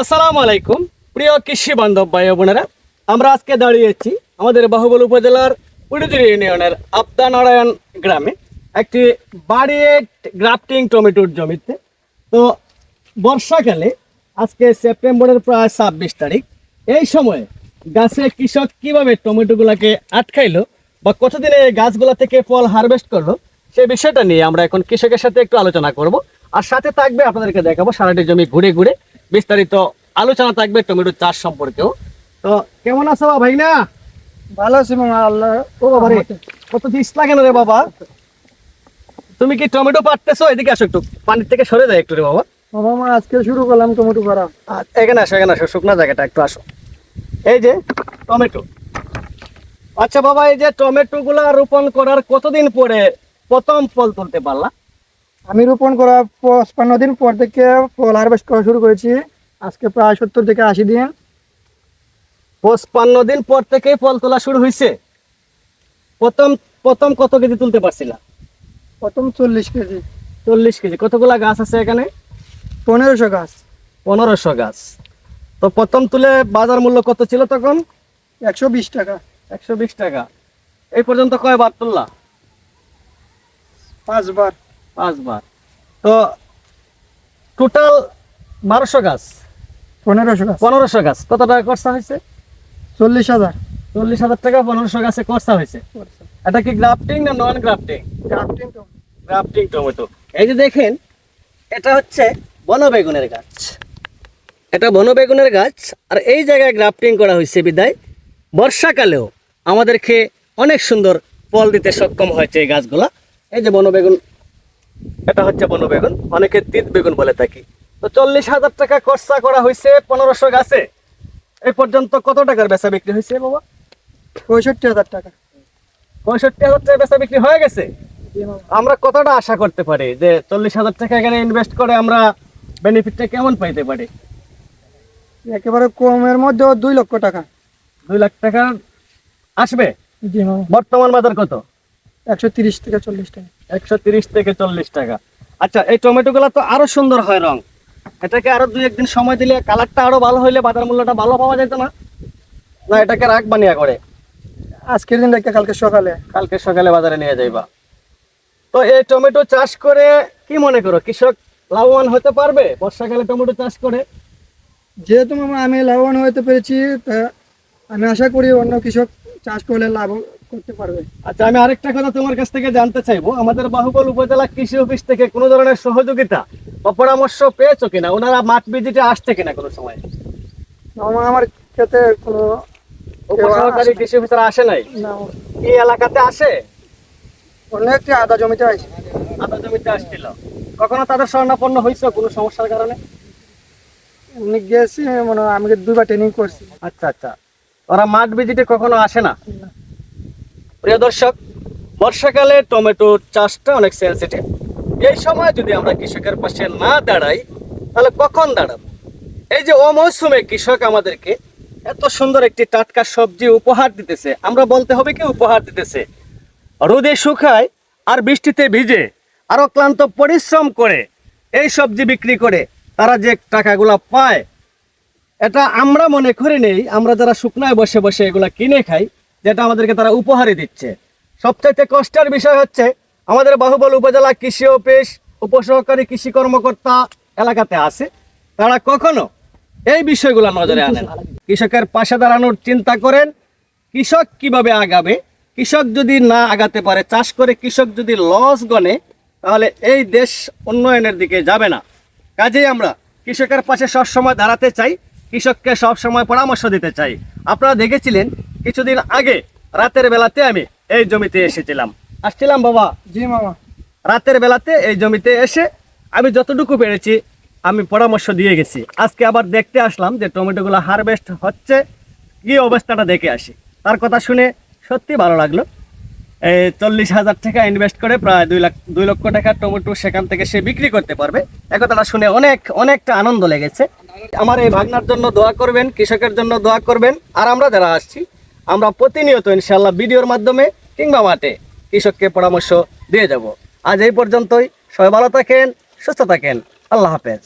আসসালামু আলাইকুম। প্রিয় কৃষি বান্ধব ভাই বোনেরা, আমরা আজকে দাঁড়িয়েছি আমাদের বাহুবল উপজেলার উড়িদুরি ইউনিয়নের আপ্তা নারায়ণ গ্রামে, একটি বাড়িয়ে গ্রাফটিং টমেটোর জমিতে। তো বর্ষাকালে, আজকে সেপ্টেম্বরের প্রায় ছাব্বিশ তারিখ, এই সময়ে গাছে কৃষক কীভাবে টমেটোগুলোকে আটকাইলো বা কতদিনে এই গাছগুলা থেকে ফল হারভেস্ট করল সেই বিষয়টা নিয়ে আমরা এখন কৃষকের সাথে একটু আলোচনা করব। আর সাথে থাকবে আপনাদেরকে দেখাবো সারাটি জমি ঘুরে ঘুরে বিস্তারিত আলোচনা থাকবে টমেটো চাষ সম্পর্কেও। তো কেমন আছো ভাই না ভালো আছি মামা আল্লাহ ও বাবা রে। কত দিস লাগে না রে বাবা? তুমি কি টমেটো পাটতেছো এদিকে আসো একটু। পানির থেকে সরে যায় একটু রে বাবা। মামা মা আজকে শুরু করলাম টমেটো করা এখানে আসো এখানে আসো। শুকনা জায়গাটা একটু আসো। এই যে টমেটো। আচ্ছা বাবা এই যে টমেটো গুলা রোপণ করার কতদিন পরে প্রথম ফল তুলতে পারলা? আমি রোপণ করা পঁচপান্ন দিন পর থেকে ফল হারভেস্ট করা শুরু করেছি। আজকে প্রায় সত্তর থেকে আশি দিন। পঁচপান্ন দিন পর থেকেই ফল তোলা শুরু হয়েছে। প্রথম প্রথম কত কেজি তুলতে পারছিলা? প্রথম চল্লিশ কেজি। চল্লিশ কেজি। কতগুলা গাছ আছে এখানে? পনেরোশো গাছ। পনেরোশো গাছ। তো প্রথম তুলে বাজার মূল্য কত ছিল তখন? একশো বিশ টাকা। একশো বিশ টাকা। এই পর্যন্ত কয়বার তুললা? পাঁচবার। পাঁচবার। তো টোটাল বারোশো গাছ। পনেরোশো গাছ। পনেরোশো গাছ। কত টাকা খরচা হয়েছে? চল্লিশ হাজার। চল্লিশ হাজার টাকা পনেরোশো গাছে খরচা হয়েছে। এটা কি গ্রাফটিং না non grafting grafting. Grafting tomato এই যে দেখেন এটা হচ্ছে বনবেগুনের গাছ। এটা বনবেগুনের গাছ আর এই জায়গায় গ্রাফটিং করা হয়েছে বিদায়। বর্ষাকালেও আমাদেরকে অনেক সুন্দর ফল দিতে সক্ষম হয়েছে এই গাছগুলা। এই যে বনবেগুন এটা হচ্ছে বনবেগুন অনেকে তিত বেগুন বলে থাকি। তো চল্লিশ হাজার টাকা খরচা করা হয়েছে পনেরোশো গাছে। এই পর্যন্ত কত টাকার বেচা বিক্রি হয়েছে বাবা? পঁয়ষট্টি হাজার টাকা। পঁয়ষট্টি হাজার টাকা বেচা বিক্রি হয়ে গেছে? আমরা কতটা আশা করতে পারি যে চল্লিশ হাজার টাকা এখানে ইনভেস্ট করে আমরা বেনিফিটটা কেমন পাইতে পারি? একেবারে কমের মধ্যে দুই লক্ষ টাকা। দুই লাখ টাকা আসবে? বর্তমান বাজার কত? একশো তিরিশ থেকে চল্লিশ টাকা। একশো তিরিশ থেকে চল্লিশ টাকা। আচ্ছা এই টমেটোগুলো তো আরও সুন্দর হয় রং। এটাকে আরও দুই একদিন সময় দিলে কালারটা আরও ভালো হইলে বাজার মূল্যটা ভালো পাওয়া যেত না? না এটাকে রাখ বানিয়া করে? আজকের দিন একটা কালকে সকালে? কালকে সকালে বাজারে নিয়ে যাইবা। তো এই টমেটো চাষ করে কি মনে করো কৃষক লাভবান হতে পারবে? বর্ষাকালে টমেটো চাষ করে? যেহেতু আমি লাভবান হতে পেরেছি তা আমি আশা করি অন্য কৃষক চাষ করলে লাভ করতে পারবে। আচ্ছা আমি আরেকটা কথা তোমার কাছ থেকে জানতে চাইব। আমাদের বাহুবল উপজেলা কৃষি অফিস থেকে কোনো ধরনের সহযোগিতা বা পরামর্শ পেয়েছ কিনা? ওনারা মাঠ ভিজিটে আসছে কিনা কোনো সময়? আমার ক্ষেত্রে কোনো উপসহকারী কৃষি অফিসার আসে নাই? এই এলাকাতে আসে? অন্য একটি আদা জমিতে আদা জমিতে আসছিল। কখনো তাদের স্বর্ণাপন্ন হয়েছে কোনো সমস্যার কারণে? গেছি মানে আমি দুবার ট্রেনিং করছি। আচ্ছা আচ্ছা। ওরা মাঠ ভিজিটে কখনো আসে না। প্রিয় দর্শক, বর্ষাকালে টমেটো চাষটা অনেক সেন্সিটিভ এই সময় যদি আমরা কৃষকের পাশে না দাঁড়াই, তাহলে কখন দাঁড়াবো? এই যে অমৌসুমে কৃষক আমাদেরকে এত সুন্দর একটি টাটকা সবজি উপহার দিতেছে। আমরা বলতে হবে কি উপহার দিতেছে? রোদে শুকায় আর বৃষ্টিতে ভিজে আরও ক্লান্ত পরিশ্রম করে এই সবজি বিক্রি করে তারা যে টাকাগুলো পায়, এটা আমরা মনে করি নেই। আমরা যারা শুকনায় বসে বসে এগুলা কিনে খাই যেটা আমাদেরকে তারা উপহারে দিচ্ছে। সবচাইতে কষ্টের বিষয় হচ্ছে, আমাদের বাহুবল উপজেলা কৃষি অফিস, উপসহকারী কৃষি কর্মকর্তা এলাকাতে আছে। তারা কখনো এই বিষয়গুলো নজরে আনেন কৃষকের পাশে দাঁড়ানোর চিন্তা করেন, কৃষক কীভাবে আগাবে? কৃষক যদি না আগাতে পারে, চাষ করে কৃষক যদি লস গনে তাহলে এই দেশ উন্নয়নের দিকে যাবে না। কাজেই আমরা কৃষকের পাশে সবসময় দাঁড়াতে চাই। কৃষককে সবসময় পরামর্শ দিতে চাই। আপনারা দেখেছিলেন কিছুদিন আগে রাতের বেলাতে আমি এই জমিতে এসেছিলাম। আসছিলাম বাবা? জি মামা। রাতের বেলাতে এই জমিতে এসে আমি যতটুকু পেরেছি আমি পরামর্শ দিয়ে গেছি। আজকে আবার দেখতে আসলাম যে টমেটোগুলো হারভেস্ট হচ্ছে কি অবস্থাটা দেখে আসি। তার কথা শুনে সত্যি ভালো লাগল। চল্লিশ হাজার টাকা ইনভেস্ট করে প্রায় দুই লাখ দুই লক্ষ টাকার টমেটো সেখান থেকে সে বিক্রি করতে পারবে। একথাটা শুনে অনেক, অনেকটা আনন্দ লেগেছে। আমার এই ভাগনার জন্য দোয়া করবেন, কৃষকের জন্য দোয়া করবেন। আর আমরা যারা আসছি, আমরা প্রতিনিয়ত ইনশাল্লাহ ভিডিওর মাধ্যমে কিংবা মাঠে কৃষককে পরামর্শ দিয়ে যাব। আজ এই পর্যন্তই। সবাই ভালো থাকেন, সুস্থ থাকেন। আল্লাহ হাফেজ।